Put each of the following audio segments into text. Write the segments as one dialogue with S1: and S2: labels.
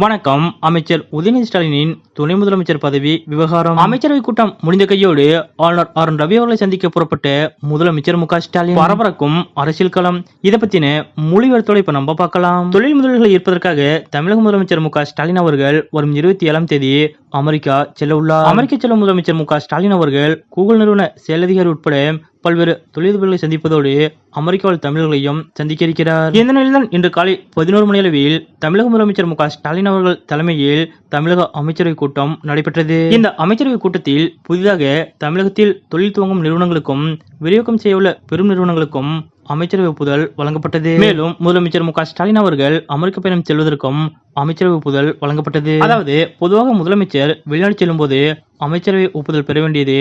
S1: வணக்கம் அமைச்சர் உதயநிதி ஸ்டாலினின் துணை முதலமைச்சர் பதவி விவகாரம். அமைச்சரவை கூட்டம் முடிந்த கையோடு ஆளுநர் ஆர். என் ரவி அவர்களை சந்திக்க புறப்பட்டு முதலமைச்சர் மு. க. ஸ்டாலின் பரபரக்கும் அரசியல் களம். இதை பத்தின மொழிவர்த்தோடு இப்ப நம்ம பார்க்கலாம். தொழில் முதல்களை ஈர்ப்பதற்காக தமிழக முதலமைச்சர் மு. க. ஸ்டாலின் அவர்கள் வரும் இருபத்தி ஏழாம் தேதி அமெரிக்கா செல்ல உள்ளார். அமெரிக்க செல்லும் முதலமைச்சர் மு. க. ஸ்டாலின் அவர்கள் கூகுள் நிறுவன செயலதிகாரி உட்பட பல்வேறு தொழிலதிபர்களை சந்திப்பதோடு அமெரிக்காவில் தமிழர்களையும் சந்திக்க இருக்கிறார். இந்த நிலையில்தான் இன்று காலை பதினோரு மணி அளவில் தமிழக முதலமைச்சர் மு. க. ஸ்டாலின் அவர்கள் தலைமையில் தமிழக அமைச்சரவை கூட்டம் நடைபெற்றது. இந்த அமைச்சரவை கூட்டத்தில் புதிதாக தமிழகத்தில் தொழில் துவங்கும் நிறுவனங்களுக்கும் விநியோகம் செய்யவுள்ள பெரும் நிறுவனங்களுக்கும் அமைச்சரவை ஒப்புதல் வழங்கப்பட்டது. மேலும் முதலமைச்சர் மு ஸ்டாலின் அவர்கள் அமெரிக்க பயணம் செல்வதற்கும் அமைச்சரவை ஒப்புதல் வழங்கப்பட்டது. அதாவது பொதுவாக முதலமைச்சர் வெளிநாடு செல்லும் போது அமைச்சரவை ஒப்புதல் பெற வேண்டியது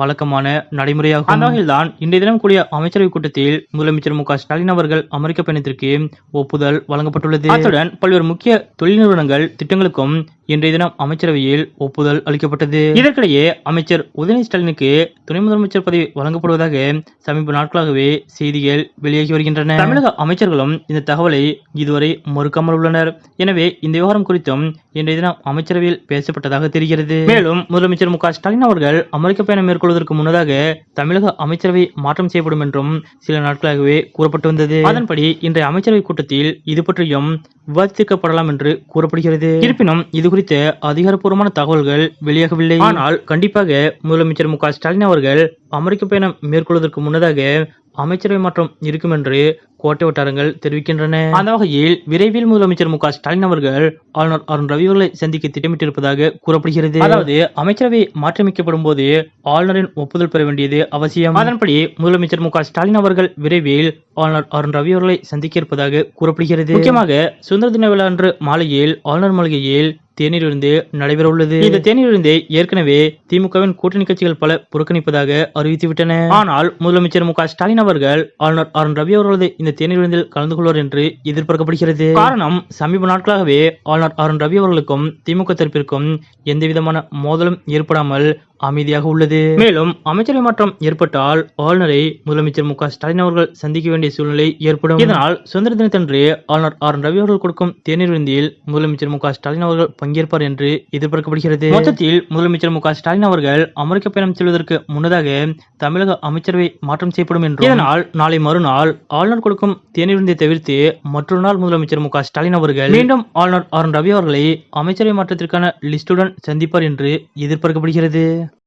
S1: வழக்கமான நடைமுறையாகும். அந்த வகையில்தான் இன்றைய தினம் கூடிய அமைச்சரவை கூட்டத்தில் முதலமைச்சர் மு ஸ்டாலின் அவர்கள் அமெரிக்க பயணத்திற்கு ஒப்புதல் வழங்கப்பட்டுள்ளது. அத்துடன் பல்வேறு முக்கிய தொழில் நிறுவனங்கள் திட்டங்களுக்கும் இன்றைய தினம் அமைச்சரவையில் ஒப்புதல் அளிக்கப்பட்டது. இதற்கிடையே அமைச்சர் உதயநிதி ஸ்டாலினுக்கு துணை முதலமைச்சர் பதவி வழங்கப்படுவதாக சமீப நாட்களாகவே செய்திகள் வெளியாகி வருகின்றன. தமிழக அமைச்சர்களும் இந்த தகவலை இதுவரை மறுக்காமல் உள்ளனர். எனவே இந்த விவகாரம் குறித்தும் இன்றைய தினம் அமைச்சரவையில் பேசப்பட்டதாக தெரிகிறது. மேலும் முதலமைச்சர் மு ஸ்டாலின் அவர்கள் அமெரிக்க பயணம் மேற்கொள்வதற்கு முன்னதாக தமிழக அமைச்சரவை மாற்றம் செய்யப்படும் என்றும் சில நாட்களாகவே கூறப்பட்டு வந்தது. அதன்படி இன்றைய அமைச்சரவை கூட்டத்தில் இது பற்றியும் விவாதிக்கப்படலாம் என்று கூறப்படுகிறது. இருப்பினும் இது குறித்த அதிகாரப்பூர்வமான தகவல்கள் வெளியாகவில்லை. ஆனால் கண்டிப்பாக முதலமைச்சர் மு ஸ்டாலின் அவர்கள் அமெரிக்க பயணம் மேற்கொள்வதற்கு முன்னதாக அமைச்சரவை மாற்றம் இருக்கும் என்று கோட்டை வட்டாரங்கள் தெரிவிக்கின்றன. அந்த வகையில் விரைவில் முதலமைச்சர் மு ஸ்டாலின் அவர்கள் ஆளுநர் அருண் ரவி அவர்களை சந்திக்க திட்டமிட்டிருப்பதாக கூறப்படுகிறது. அதாவது அமைச்சரவை மாற்றியமைக்கப்படும் போது ஆளுநரின் ஒப்புதல் பெற வேண்டியது அவசியம். அதன்படி முதலமைச்சர் மு ஸ்டாலின் அவர்கள் விரைவில் ஆளுநர் அருண் ரவி அவர்களை சந்திக்க இருப்பதாக கூறப்படுகிறது. முக்கியமாக சுதந்திர தின விழா அன்று மாலையில் ஆளுநர் மாளிகையில் தேநீர் விருந்து நடைபெற உள்ளது இந்த தேநீர் விருந்தை ஏற்கனவே திமுகவின் கூட்டணி கட்சிகள் பல புறக்கணிப்பதாக அறிவித்துவிட்டன. ஆனால் முதலமைச்சர் மு ஸ்டாலின் அவர்கள் ஆளுநர் ஆர் என் ரவி அவர்களது இந்த தேநீர் விருந்தில் கலந்து கொள்வார் என்று எதிர்பார்க்கப்படுகிறது. காரணம் சமீப நாட்களாகவே ஆளுநர் ஆர் என் ரவி அவர்களுக்கும் திமுக தரப்பிற்கும் எந்தவிதமான மோதலும் ஏற்படாமல் அமைதியாக உள்ளது. மேலும் அமைச்சரவை மாற்றம் ஏற்பட்டால் ஆளுநரை முதலமைச்சர் மு ஸ்டாலின் அவர்கள் சந்திக்க வேண்டிய சூழ்நிலை ஏற்படும். இதனால் சுதந்திர தினத்தன்று ஆளுநர் ஆர் என் ரவி அவர்கள் கொடுக்கும் தேநீர் விருந்தில் முதலமைச்சர் மு ஸ்டாலின் அவர்கள் பங்கேற்பார் என்று எதிர்பார்க்கப்படுகிறது. மொத்தத்தில் முதலமைச்சர் மு ஸ்டாலின் அவர்கள் அமெரிக்க பயணம் செல்வதற்கு முன்னதாக தமிழக அமைச்சரவை மாற்றம் செய்யப்படும் என்றும் இதனால் நாளை மறுநாள் ஆளுநர் கொடுக்கும் தேநீர் விருந்தை தவிர்த்து மற்றொரு நாள் முதலமைச்சர் மு ஸ்டாலின் அவர்கள் மீண்டும் ஆளுநர் ஆர் ரவி அவர்களை அமைச்சரவை மாற்றத்திற்கான லிஸ்டுடன் சந்திப்பார் என்று எதிர்பார்க்கப்படுகிறது.